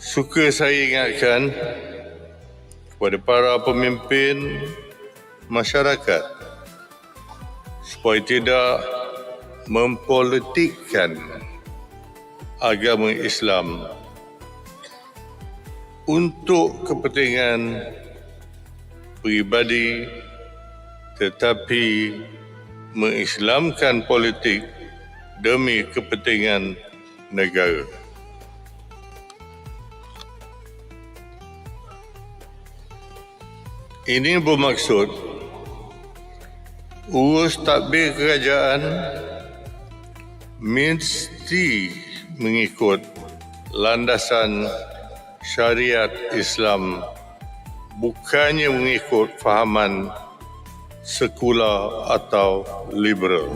suka saya ingatkan kepada para pemimpin masyarakat supaya tidak mempolitikkan agama Islam untuk kepentingan peribadi tetapi mengislamkan politik demi kepentingan negara. Ini bermaksud urus tadbir kerajaan mesti mengikut landasan syariat Islam bukannya mengikut fahaman sekular atau liberal.